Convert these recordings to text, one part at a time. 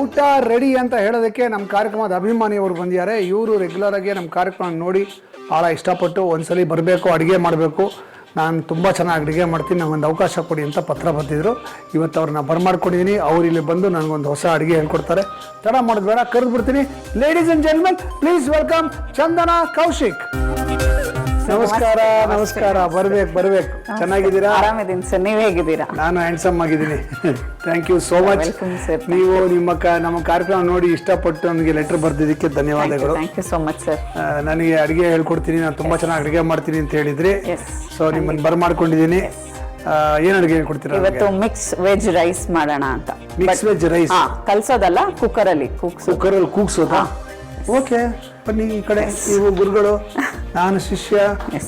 ಊಟ ರೆಡಿ ಅಂತ ಹೇಳೋದಕ್ಕೆ ನಮ್ಮ ಕಾರ್ಯಕ್ರಮದ ಅಭಿಮಾನಿಯವರು ಬಂದಿದ್ದಾರೆ. ಇವರು ರೆಗ್ಯುಲರ್ ಆಗಿ ನಮ್ಮ ಕಾರ್ಯಕ್ರಮ ನೋಡಿ ಭಾಳ ಇಷ್ಟಪಟ್ಟು ಒಂದ್ಸಲಿ ಬರಬೇಕು, ಅಡುಗೆ ಮಾಡಬೇಕು. ನಾನು ತುಂಬ ಚೆನ್ನಾಗಿ ಅಡುಗೆ ಮಾಡ್ತೀನಿ ನನಗೊಂದು ಅವಕಾಶ ಕೊಡಿ ಅಂತ ಪತ್ರ ಬರ್ತಿದ್ರು ಇವತ್ತು ಅವ್ರನ್ನ ಬರ್ಮಾಡ್ಕೊಂಡಿದ್ದೀನಿ ಅವ್ರು ಇಲ್ಲಿ ಬಂದು ನನಗೊಂದು ಹೊಸ ಅಡುಗೆ ಹೇಳ್ಕೊಡ್ತಾರೆ. ತಡ ಮಾಡೋದು ಬೇಡ ಕರೆದು ಬಿಡ್ತೀನಿ ladies and gentlemen please welcome Chandana Kaushik. ನಮಸ್ಕಾರ ನಮಸ್ಕಾರ. ಬರ್ಬೇಕು ಬರ್ಬೇಕು. ಚೆನ್ನಾಗಿದ್ದೀರಾ? ಆರಾಮಿದ್ದೀನಿ ಸರ್ ನೀವು ಹೇಗಿದ್ದೀರಾ? ನಾನು ಹ್ಯಾಂಡ್ಸಮ್ ಆಗಿದ್ದೀನಿ. Thank you so much Welcome, sir. ನೀವು ನಿಮ್ಮ ಕ ನಮ್ಮ ಕಾರ್ಯಕ್ರಮ ನೋಡಿ ಇಷ್ಟಪಟ್ಟು ನನಗೆ ಲೆಟರ್ ಬರ್ದಿದ್ದಕ್ಕೆ ಧನ್ಯವಾದಗಳು. Thank you so much sir ಆ, ನನಗೆ ಅಡುಗೆ ಹೇಳ್ಕೊಡ್ತೀನಿ. ನಾನು ತುಂಬ ಚೆನ್ನಾಗಿ ಅಡುಗೆ ಮಾಡ್ತೀನಿ ಅಂತ ಹೇಳಿದ್ರಿ. Yes. ಸೊ ನಿಮ್ಮನ್ನು ಬರ್ಮಾಡ್ಕೊಂಡಿದ್ದೀನಿ ಏನು ಅಡುಗೆ ಹೇಳ್ಕೊಡ್ತೀರಾ ಇವತ್ತು ಮಿಕ್ಸ್ ವೆಜ್ ರೈಸ್ ಮಾಡೋಣ ಅಂತ. ಮಿಕ್ಸ್ ವೆಜ್ ರೈಸ್ ಹಾ ಕಲ್ಸೋದಲ್ಲ ಕುಕ್ಕರ್ ಅಲ್ಲಿ ಕುಕ್ಸು ಕುಕ್ಕರಲ್ಲಿ ಕೂಗ್ಸೋದಾ? ಓಕೆ ಬನ್ನಿ ಈ ಕಡೆ ನೀವು ಗುರುಗಳು ನಾನು ಶಿಷ್ಯ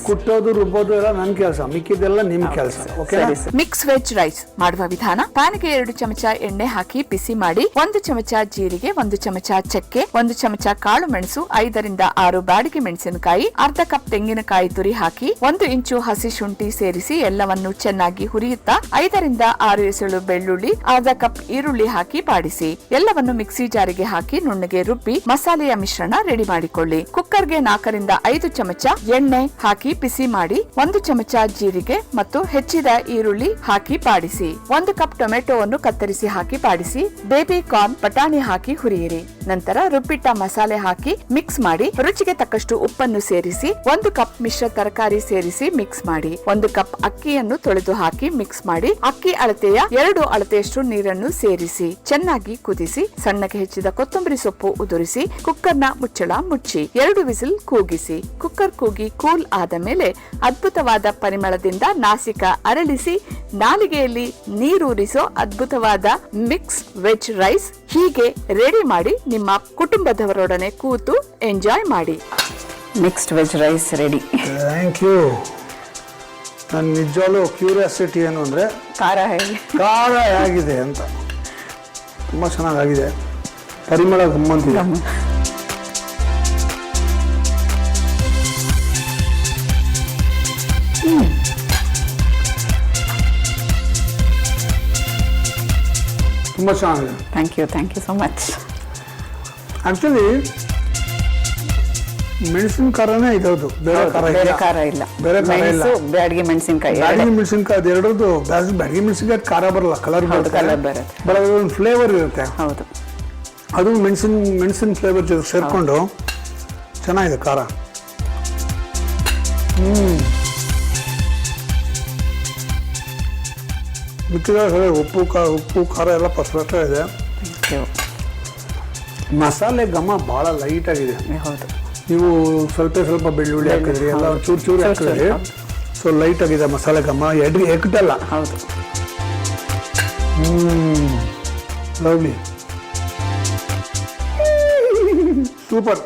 ಕುಟ್ಟೋದು ರುಬ್ಬೋದು ಎಲ್ಲ ನನ್ನ ಕೆಲಸ ಮಿಕ್ಕಿದ್ದೆಲ್ಲ ನಿಮ್ಮ ಕೆಲಸ ಓಕೆ ಮಿಕ್ಸ್ ವೆಜ್ ರೈಸ್ ಮಾಡುವ ವಿಧಾನ ಪ್ಯಾನ್ಗೆ ಎರಡು ಚಮಚ ಎಣ್ಣೆ ಹಾಕಿ ಬಿಸಿ ಮಾಡಿ ಒಂದು ಚಮಚ ಜೀರಿಗೆ ಒಂದು ಚಮಚ ಚಕ್ಕೆ ಒಂದು ಚಮಚ ಕಾಳು ಮೆಣಸು ಐದರಿಂದ ಆರು ಬಾಡಿಗೆ ಮೆಣಸಿನಕಾಯಿ ಅರ್ಧ ಕಪ್ ತೆಂಗಿನಕಾಯಿ ತುರಿ ಹಾಕಿ ಒಂದು ಇಂಚು ಹಸಿ ಶುಂಠಿ ಸೇರಿಸಿ ಎಲ್ಲವನ್ನು ಚೆನ್ನಾಗಿ ಹುರಿಯುತ್ತಾ ಐದರಿಂದ ಆರು ಎಸಳು ಬೆಳ್ಳುಳ್ಳಿ ಅರ್ಧ ಕಪ್ ಈರುಳ್ಳಿ ಹಾಕಿ ಬಾಡಿಸಿ ಎಲ್ಲವನ್ನು ಮಿಕ್ಸಿ ಜಾರಿಗೆ ಹಾಕಿ ನುಣ್ಣಗೆ ರುಬ್ಬಿ ಮಸಾಲೆಯ ಮಿಶ್ರಣ ರೆಡಿ ಮಾಡಿಕೊಳ್ಳಿ. ಕುಕ್ಕರ್ಗೆ ನಾಲ್ಕರಿಂದ ಐದು ಚಮಚ ಎಣ್ಣೆ ಹಾಕಿ ಬಿಸಿ ಮಾಡಿ, ಒಂದು ಚಮಚ ಜೀರಿಗೆ ಮತ್ತು ಹೆಚ್ಚಿದ ಈರುಳ್ಳಿ ಹಾಕಿ ಪಾಡಿಸಿ ಒಂದು ಕಪ್ ಟೊಮೆಟೊವನ್ನು ಕತ್ತರಿಸಿ ಹಾಕಿ ಪಾಡಿಸಿ ಬೇಬಿ ಕಾರ್ನ್ ಬಟಾಣಿ ಹಾಕಿ ಹುರಿಯಿರಿ. ನಂತರ ರುಬ್ಬಿಟ್ಟ ಮಸಾಲೆ ಹಾಕಿ ಮಿಕ್ಸ್ ಮಾಡಿ ರುಚಿಗೆ ತಕ್ಕಷ್ಟು ಉಪ್ಪನ್ನು ಸೇರಿಸಿ ಒಂದು ಕಪ್ ಮಿಶ್ರ ತರಕಾರಿ ಸೇರಿಸಿ ಮಿಕ್ಸ್ ಮಾಡಿ ಒಂದು ಕಪ್ ಅಕ್ಕಿಯನ್ನು ತೊಳೆದು ಹಾಕಿ ಮಿಕ್ಸ್ ಮಾಡಿ ಅಕ್ಕಿ ಅಳತೆಯ ಎರಡು ಅಳತೆಯಷ್ಟು ನೀರನ್ನು ಸೇರಿಸಿ ಚೆನ್ನಾಗಿ ಕುದಿಸಿ ಸಣ್ಣಗೆ ಹೆಚ್ಚಿದ ಕೊತ್ತಂಬರಿ ಸೊಪ್ಪು ಉದುರಿಸಿ ಕುಕ್ಕರ್ನ ಮುಚ್ಚಳ ಮುಚ್ಚಿ ಎರಡು ವಿಸಿಲ್ ಕೂಗಿಸಿ ಕುಕ್ಕರ್ ಕೂಗಿ ಕೂಲ್ ಆದ ಮೇಲೆ ಅದ್ಭುತವಾದ ಪರಿಮಳದಿಂದ ನಾಸಿಕ ಅರಳಿಸಿ ನಾಲಿಗೆಯಲ್ಲಿ ನೀರೂರಿಸೋ ಅದ್ಭುತವಾದ ಮಿಕ್ಸ್ ವೆಜ್ ರೈಸ್ ಹೀಗೆ ರೆಡಿ ಮಾಡಿ ನಿಮ್ಮ ಕುಟುಂಬದವರೊಡನೆ ಕೂತು ಎಂಜಾಯ್ ಮಾಡಿ. Next veg rice ready thank you ನನ್ನ ನಿಜವಾಗ್ಲೂ ಕ್ಯೂರಿಯಾಸಿಟಿ ಏನು ಅಂದರೆ ಖಾರ ಹೇಳಿ ಖಾರ ಹೇಗಿದೆ ಅಂತ. ತುಂಬ ಚೆನ್ನಾಗಾಗಿದೆ. ಪರಿಮಳ ಗಮ್ಮಂತಿದೆ ತುಂಬ ಚೆನ್ನಾಗಿದೆ. Thank you thank you so much actually ಮೆಣಸಿನ ಖಾರನೇ ಇರೋದು ಬೇರೆ ಖಾರ ಬೇರೆ ಇಲ್ಲ. ಖಾರ ಇಲ್ಲ. ಬೇರೆ ಖಾರ ಇಲ್ಲ. ಮೆಣಸು ಬ್ಯಾಡ್ಗೆ ಮೆಣಸಿನ್ಕಾಯಿ ಬ್ಯಾಡಗಿ ಮೆಣಸಿನ್ಕಾಯಿ ಅದೆರಡರದ್ದು ಬ್ಯಾಡಗಿ ಮೆಣಸಿನ್ಕಾಯಿ ಖಾರ ಬರಲ್ಲ ಕಲರ್ ಹೌದು, ಬರುತ್ತೆ. ಕಲರ್ ಬರುತ್ತೆ. ಬಟ್ ಒಂದು ಫ್ಲೇವರ್ ಇರುತ್ತೆ. ಹೌದು. ಅದು ಮೆಣಸಿನ ಮೆಣಸಿನ ಫ್ಲೇವರ್ ಜೊತೆ ಸೇರಿಕೊಂಡು ಚೆನ್ನಾಗಿದೆ ಖಾರ. ಹ್ಞೂ ಮಿಕ್ಕಿದ ಉಪ್ಪು ಖಾ ಉಪ್ಪು ಖಾರ ಎಲ್ಲ ಪರ್ಫೆಕ್ಟಾಗಿದೆ ಇದೆ ಥ್ಯಾಂಕ್ ಯು ಮಸಾಲೆ ಘಮ ಭಾಳ ಲೈಟ್ ಆಗಿದೆ. ಹೌದು. ನೀವು ಸ್ವಲ್ಪ ಸ್ವಲ್ಪ ಬೆಳ್ಳುಳ್ಳಿ ಹಾಕಿದ್ರಿ ಎಲ್ಲ ಚೂರು ಚೂರು ಹಾಕಿದ್ರಿ. ಸೊ ಲೈಟ್ ಆಗಿದೆ ಮಸಾಲೆ ಘಮ ಎಡ್ ಎಕ್ಟಲ್ಲ ಹೌದು. ಹ್ಮ್. Lovely super.